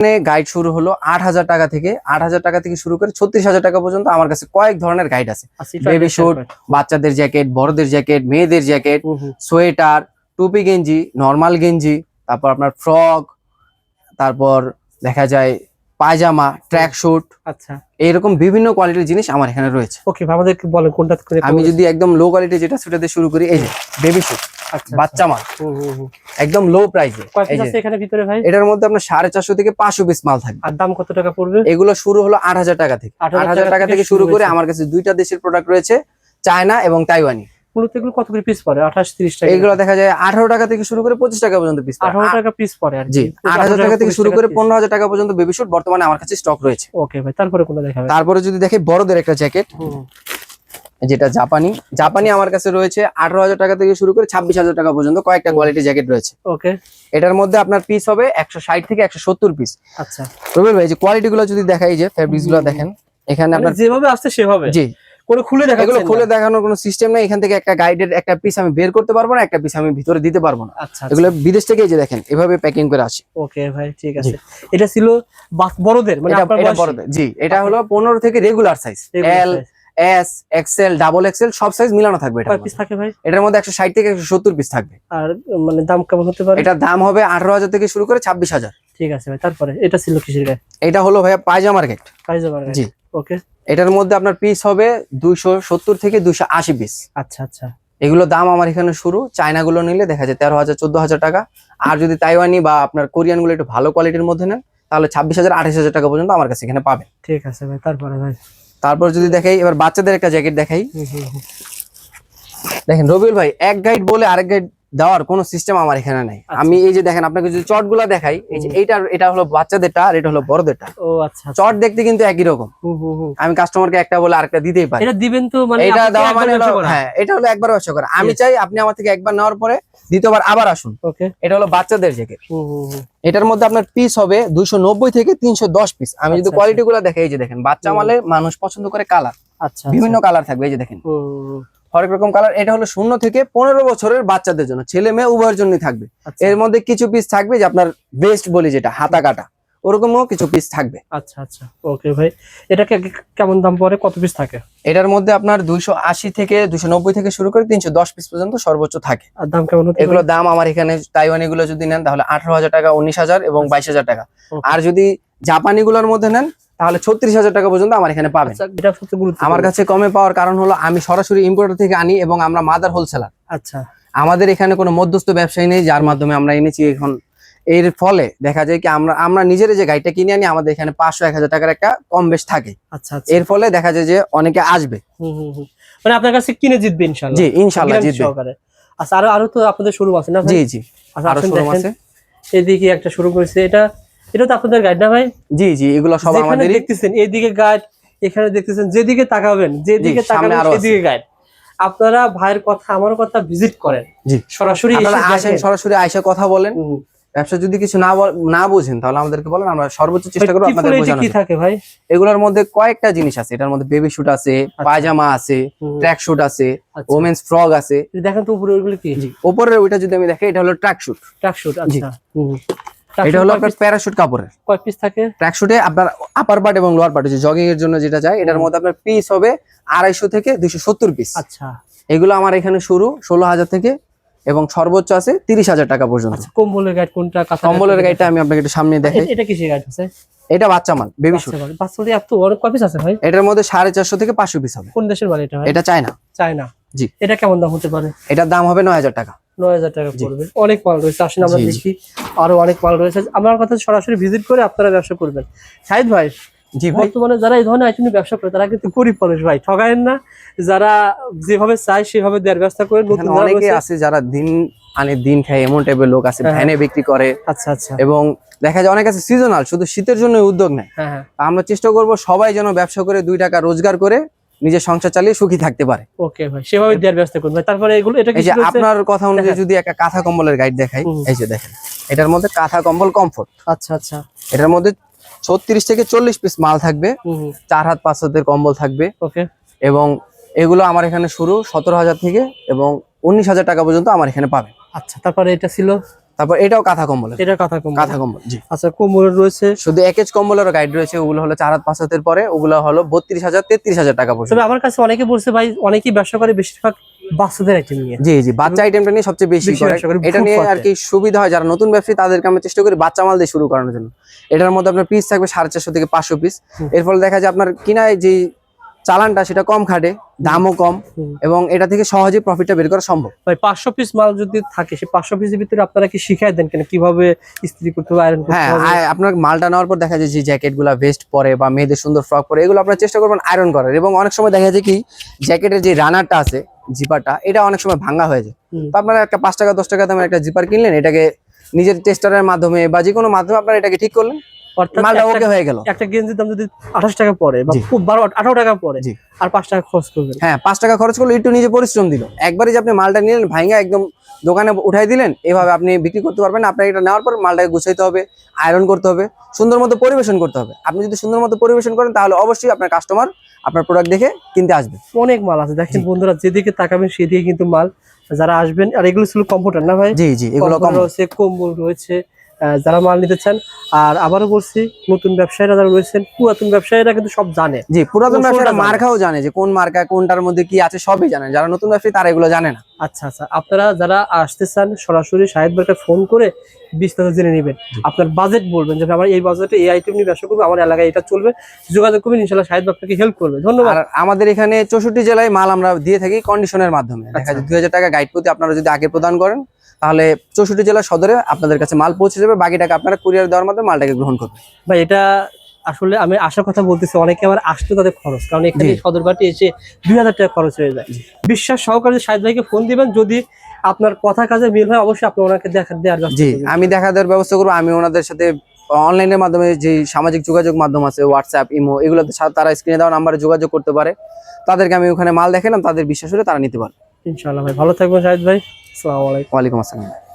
Guide শুরু হলো আট হাজার টাকা থেকে আট হাজার টাকা থেকে শুরু করে ছত্রিশ হাজার টাকা পর্যন্ত আমার কাছে কয়েক ধরনের গাইড আছে বেবি শুট বাচ্চাদের জ্যাকেট বড়দের জ্যাকেট মেয়েদের জ্যাকেট। সোয়েটার টুপি গেঞ্জি নর্মাল গেঞ্জি তারপর আপনার ফ্রক তারপর দেখা যায় পায়জামা ট্র্যাক শুট আচ্ছা। এইরকম বিভিন্ন কোয়ালিটির জিনিস আমার এখানে রয়েছে। ওকে আমাদেরকে বলেন কোনটা আমি যদি একদম লো কোয়ালিটি যেটা সেটা দিয়ে শুরু করি এই যে বেবি শুট আচ্ছা বাচ্চা মাল। হুম, হুম। একদম লো প্রাইসে এখানে ভিতরে ভাই? এটার মধ্যে আপনার সাড়ে চারশো থেকে পাঁচশো পিস মাল থাকবে। আর দাম কত টাকা পড়বে? এগুলো শুরু হলো আট হাজার টাকা থেকে। 8,000 আট হাজার টাকা থেকে শুরু করে আমার কাছে দুইটা দেশের প্রোডাক্ট রয়েছে চায়না এবং তাইওয়ানি। মূলত এগুলো কত করে পিস পড়ে? আঠাশ তিরিশ টাকা। এইগুলো দেখা যায় আঠারো টাকা থেকে শুরু করে পঁচিশ টাকা পর্যন্ত পিস আঠারো টাকা পিস পড়ে আর জি আট হাজার টাকা থেকে শুরু করে পনেরো হাজার টাকা পর্যন্ত বেবি শুট বর্তমানে আমার কাছে স্টক রয়েছে। ওকে ভাই তারপরে কোনটা দেখাবে তারপরে যদি দেখে বড়দের একটা জ্যাকেট যেটা জাপানি। জাপানি আমার কাছে রয়েছে আঠারো হাজার টাকা থেকে শুরু করে ছাব্বিশ হাজার টাকা পর্যন্ত কয়েকটা কোয়ালিটি জ্যাকেট রয়েছে। ওকে। এটার মধ্যে আপনার পিস হবে একশো ষাট থেকে একশো সত্তর পিস আচ্ছা। রবিল ভাই যে কোয়ালিটি গুলো যদি দেখাই যে ফেব্রিক্সগুলো দেখেন এখানে মানে আপনার যেভাবে আসছে সেভাবে। জি। কোনো খুলে দেখা এগুলো খুলে দেখানোর কোনো সিস্টেম নাই। এখান থেকে একটা গাইডের একটা পিস আমি বের করতে পারব না একটা পিস আমি ভিতরে দিতে পারব না। আচ্ছা এগুলো বিদেশ থেকে যে দেখেন এভাবে প্যাকিং করে আসে। ওকে ভাই ঠিক আছে। এটা ছিল বড়দের মানে এটা আপনার এটা বড়দের জি। এটা হলো পনেরো থেকে regular size L. S XL double XL সব সাইজ মিলানো থাকবে এটার পিস মধ্যে। থাকে ভাই? এটার মধ্যে একশো ষাট থেকে একশো সত্তর পিস থাকবে। আর মানে দাম কেমন হতে পারে? এটার দাম হবে আঠারো হাজার থেকে শুরু করে ছাব্বিশ হাজার। ঠিক আছে ভাই তারপরে এটা ছিল কিসের গায়ে? এটা হলো ভাইয়া পায়জামার গেট কাইজা বার্গার জি। ওকে এটার মধ্যে আপনার পিস হবে দুইশো সত্তর থেকে দুইশো আশি পিস আচ্ছা আচ্ছা। এগুলো দাম আমার এখানে শুরু। চায়না গুলো নিলে দেখা যায় তেরো হাজার চোদ্দ হাজার টাকা। আর যদি তাইওয়ানি বা আপনার কোরিয়ানগুলো একটু ভালো কোয়ালিটির মধ্যে নেন তাহলে ছাব্বিশ হাজার আঠাশ হাজার টাকা পর্যন্ত আমার কাছে এখানে পাবেন। ঠিক আছে ভাই তারপরে ভাই? তারপর যদি দেখাই এবার বাচ্চাদের একটা জ্যাকেট দেখাই। দেখেন রবিউল ভাই এক গাইড বলে আরেক গাইড দেওয়ার কোনো সিস্টেম আমার এখানে নাই। আচ্ছা। আমি এই যে দেখেন আপনাকে যদি চটগুলা দেখাই এই যে এইটা এটা হলো বাচ্চাদেরটা আর এটা হলো বড়দেরটা। ও আচ্ছা আচ্ছা। চট দেখতে কিন্তু একই রকম। হুম, হুম, হুম। আমি কাস্টমারকে একটা বলে আরেকটা দিতেই পারি। এটা দিবেন তো মানে এটা দেওয়া মানে? হ্যাঁ এটা হলো একবার ব্যবসা করা আমি চাই আপনি আমার থেকে একবার নেওয়ার পরে দ্বিতীয়বার আবার আসুন। ওকে। এটা হলো বাচ্চাদের জ্যাকেট হুম, হুম, হুম। এটার মধ্যে আপনার পিস হবে দুইশো নব্বই থেকে তিনশো দশ পিস আমি যদি আচ্ছা, কোয়ালিটি গুলো দেখাই এই যে দেখেন বাচ্চা মালে মানুষ পছন্দ করে কালার আচ্ছা বিভিন্ন কালার থাকবে এই যে দেখেন। হরেক রকম কালার এটা হলো শূন্য থেকে পনেরো বছরের বাচ্চাদের জন্য। ছেলে মেয়ে উভয়ের জন্যই থাকবে। আচ্ছা, এর মধ্যে কিছু পিস থাকবে যে আপনার বেস্ট বলি যেটা হাতা কাটা। ওরকমও কিছু পিস থাকবে। আচ্ছা আচ্ছা। ওকে ভাই। এটা কে- কেমন দাম পড়ে? কত পিস থাকে? এটার মধ্যে আপনার দুইশো আশি থেকে দুইশো নব্বই থেকে শুরু করে তিনশো দশ পিস পর্যন্ত সর্বোচ্চ থাকে। আর দাম কেমন এগুলো দাম আমার এখানে তাইওয়ানি গুলো যদি নেন তাহলে আঠারো হাজার টাকা উনিশ হাজার এবং বাইশ হাজার টাকা। আর যদি জাপানি গুলোর মধ্যে নেন তাহলে ছত্রিশ হাজার টাকা পর্যন্ত আমার এখানে পাবেন। আচ্ছা এটা সবচেয়ে গুরুত্বপূর্ণ। আমার কাছে কমে পাওয়ার কারণ হলো আমি সরাসরি ইম্পোর্টার থেকে আনি এবং আমরা মাদার হোলসেলার আচ্ছা। আমাদের এখানে কোনো মধ্যস্থ ব্যবসায়ী নেই যার মাধ্যমে আমরা এনেছি এখন। এর ফলে দেখা যায় কি আমরা আমরা নিজেরা যে গাড়িটা কিনে আনি আমাদের এখানে পাঁচশো এক হাজার টাকার একটা কম বেশ থাকে। আচ্ছা আচ্ছা। এর ফলে দেখা যায় যে অনেকে আসবে। মানে আপনার কাছে কিনে জিতবে ইনশাআল্লাহ। জি ইনশাল্লাহ জিতবে। আচ্ছা আরও আরও তো আপনাদের শুরু আছে না জি জি। আচ্ছা, আরও শোরুম। আছে। এদিকে একটা শুরু করেছে। এটা এটা তো আপনাদের গাইড না ভাই? জি জি এগুলো সব যেখানে আমাদেরই। দেখতেছেন এদিকে গাইড এখানে দেখতেছেন যেদিকে তাকাবেন যেদিকে জি, তাকাবেন সেদিকে গাইড আপনারা ভাইয়ের কথা আমার কথা ভিজিট করেন। জি। সরাসরি আসেন সরাসরি আইসা কথা বলেন। ব্যবসা যদি কিছু না না বুঝেন তাহলে আমাদেরকে বলেন আমরা সর্বোচ্চ চেষ্টা করব আপনাদের বোঝানোর কি থাকে ভাই? এগুলোর মধ্যে কয়েকটা জিনিস আছে এটার মধ্যে বেবি শুট আছে পায়জামা আছে ট্র্যাক শুট আছে আচ্ছা। ওমেন্স ফ্রক আছে। দেখেন তো উপরে ওইগুলো কি? উপরের ওইটা যদি আমি দেখি এটা হলো ট্র্যাক শুট ট্র্যাক শুট আচ্ছা। এটা হলো আপনার প্যারাশুট কাপড়ের। কয় পিস থাকে? ট্র্যাক শুটে আপনার আপার পার্ট এবং লোয়ার পার্ট হচ্ছে জগিং এর জন্য যেটা যায় এটার মধ্যে আপনার পিস হবে আড়াইশো থেকে দুইশো সত্তর পিস আচ্ছা। এগুলো আমার এখানে শুরু ষোলো হাজার থেকে এবং সর্বোচ্চ আছে তিরিশ হাজার টাকা পর্যন্ত। আচ্ছা কম্বলের গাইড কোনটা কম্বলের গাড়িটা আমি আপনাকে একটু সামনে দেখাই। এটা কিসের গাইড আছে? এটা বাচ্চা মাল বেবি শুট বাচ্চা বাড়ি। বাড়ি এত কয় পিস আছে ভাই? এটার মধ্যে সাড়ে চারশো থেকে পাঁচশো পিস হবে। কোন দেশের বাড়ি এটা এটা চায় না চায় না জি। এটা কেমন দাম হতে পারে? এটার দাম হবে নয় হাজার টাকা। নয় হাজার টাকা জি। পড়বে। অনেক মাল রয়েছে আসেন আমরা জি, জি। দেখি আরও অনেক মাল রয়েছে। আমার কথা সরাসরি ভিজিট করে আপনারা ব্যবসা করবেন। শাহিদ ভাই বর্তমানে যারা এই ধরনের আইটেম ব্যবসা করে তারা কিন্তু গরিব মানুষ ভাই ঠগায়েন না। যারা যেভাবে চায় সেভাবে দেওয়ার ব্যবস্থা করে নতুন অনেকে আছে যারা দিন আনে দিন খায় এমন টাইপের লোক আছে হ্যাঁ, ভ্যানে বিক্রি করে। আচ্ছা আচ্ছা। এবং দেখা যায় অনেক আছে সিজনাল শুধু শীতের জন্য উদ্যোগ নেয়। হ্যাঁ হ্যাঁ। আমরা চেষ্টা করব সবাই যেন ব্যবসা করে দুই টাকা রোজগার করে নিজের সংসার চালিয়ে সুখী থাকতে পারে। ওকে ভাই সেভাবে দেওয়ার ব্যবস্থা করুন ভাই। তারপরে এগুলো এটা এই কি যে আপনার কথা অনুযায়ী যদি একটা কাঁথা কম্বলের গাইড দেখাই এই যে দেখেন এটার মধ্যে কাঁথা কম্বল কমফোর্ট আচ্ছা আচ্ছা। এটার মধ্যে ছত্রিশ থেকে চল্লিশ পিস মাল থাকবে চার হাত পাঁচ হাতের কম্বল থাকবে। ওকে। এবং এগুলো আমার এখানে শুরু সতেরো হাজার থেকে এবং উনিশ হাজার টাকা পর্যন্ত আমার এখানে পাবেন। আচ্ছা তারপরে এটা ছিল তারপর এটাও কাঁথা কম্বল এটা কথা কম্বল। কাঁথা কম্বল জি। আচ্ছা কোমর রয়েছে? শুধু একেজ কম্বলেরও গাইড রয়েছে ওগুলো হলো চার হাত পাঁচ হাতের পরে ওগুলো হলো বত্রিশ হাজার তেত্রিশ হাজার টাকা পড়ছে তবে আমার কাছে অনেকে বলছে ভাই অনেকেই ব্যবসা করে বেশিরভাগ বাচ্চাদের আইটেম নিয়ে। জি জি বাচ্চা আইটেমটা নিয়ে সবচেয়ে বেশি এটা নিয়ে আর কি সুবিধা হয় যারা নতুন ব্যবসায়ী তাদেরকে আমরা চেষ্টা করি বাচ্চা মাল দিয়ে শুরু করানোর জন্য। এটার মধ্যে আপনার পিস থাকবে সাড়ে চারশো থেকে পাঁচশো পিস এর ফলে দেখা যায় আপনার কিনায় যে চালানটা সেটা কম খাটে দামও কম এবং এটা থেকে সহজে প্রফিটটা বের করা সম্ভব। ভাই পাঁচশো পিস মাল যদি থাকে সেই পাঁচশো পিসের ভিতরে আপনারা কি শিখাই দেন কেন? কীভাবে ইস্ত্রি করতে হবে আয়রন করতে হ্যাঁ আপনার মালটা নেওয়ার পর দেখা যায় যে জ্যাকেটগুলা ভেস্ট পরে বা মেয়েদের সুন্দর ফ্রক পরে এগুলো আপনার চেষ্টা করবেন আয়রন করার। এবং অনেক সময় দেখা যায় কি জ্যাকেটের যে রানারটা আছে জিপারটা এটা অনেক সময় ভাঙা হয়ে যায়। তো আপনারা একটা পাঁচ টাকা দশ টাকা দামের একটা জিপার কিনলেন এটাকে নিজের টেস্টারের মাধ্যমে বা যে কোনো মাধ্যমে আপনারা এটাকে ঠিক করলেন? মালটা ওকে হয়ে গেল। একটা গেঞ্জির দাম যদি আঠাশ টাকা পড়ে বা খুব বারো আঠারো টাকা পড়ে আর পাঁচ টাকা খরচ করবেন। হ্যাঁ পাঁচ টাকা খরচ করলে একটু নিজে পরিশ্রম দিল। একবারই যে আপনি মালটা নিলেন ভাইঙ্গা একদম দোকানে উঠাই দিলেন এভাবে আপনি বিক্রি করতে পারবেন। আপনার এটা নেওয়ার পর মালটাকে গুছাইতে হবে আয়রন করতে হবে সুন্দর মতো পরিবেশন করতে হবে। আপনি যদি সুন্দর মতো পরিবেশন করেন তাহলে অবশ্যই আপনার কাস্টমার আপনার প্রোডাক্ট দেখে কিনতে আসবে। অনেক মাল আছে। দেখেন বন্ধুরা যেদিকে তাকাবেন সেদিকে কিন্তু মাল যারা আসবেন। আর এগুলো ছিল কম্পিউটার না ভাই? জি জি এগুলো কম্বল রয়েছে কম্বল রয়েছে যারা মাল নিতে চান। আর আবারও বলছি নতুন ব্যবসায়ীরা যারা রয়েছেন পুরাতন ব্যবসায়ীরা কিন্তু সব জানে। জি পুরাতন ব্যবসায়ীরা। মার্কাও জানে। যে কোন মার্কা কোনটার মধ্যে কি আছে সবই জানে। যারা নতুন ব্যবসায়ী তারা এগুলো জানে না। আচ্ছা আচ্ছা। আপনারা যারা আসতে চান সরাসরি সাহেব ভাইকে ফোন করে বিস্তারিত জেনে নেবেন। আপনার বাজেট বলবেন যে আমার এই বাজেটে এই আইটেম নিয়ে ব্যবসা করব আমার এলাকায় এটা চলবে। যোগাযোগ করবেন ইনশাল্লাহ সাহেব আপনাকে হেল্প করবে। ধন্যবাদ। আমাদের এখানে চৌষট্টি জেলায় মাল আমরা দিয়ে থাকি কন্ডিশনের মাধ্যমে। দেখা আচ্ছা। যায় দুই হাজার টাকা গাইড প্রতি আপনারা যদি আগে প্রদান করেন তাহলে চৌষট্টি জেলা সদরে আপনাদের কাছে মাল পৌঁছে যাবে বাকি টাকা আপনারা কুরিয়ার দেওয়ার মাধ্যমে মালটাকে গ্রহণ করবেন। ভাই এটা আসলে আমি আসার কথা বলতেছি অনেকে আমার আসতে তাদের খরচ কারণ এখানে। সদরঘাটে এসে দুই হাজার টাকা খরচ হয়ে যায়। বিশ্বাস সহকারে সাহেব ভাইকে ফোন দিবেন যদি আপনার কথা কাজে মিল হয় অবশ্যই আপনি ওনাকে দেখা দেওয়ার জি আমি দেখা দেওয়ার ব্যবস্থা করব। আমি ওনাদের সাথে অনলাইনের মাধ্যমে যে সামাজিক যোগাযোগ মাধ্যম আছে হোয়াটসঅ্যাপ ইমো এগুলোতে তারা স্ক্রিনে দেওয়া নাম্বারে যোগাযোগ করতে পারে। তাদেরকে আমি ওখানে মাল দেখালাম তাদের বিশ্বাস হলে তারা নিতে পারে ইনশাআল্লাহ ভাই। ভালো থাকবেন সাহেব ভাই। আসসালামু আলাইকুম। ওয়ালাইকুম আসসালাম।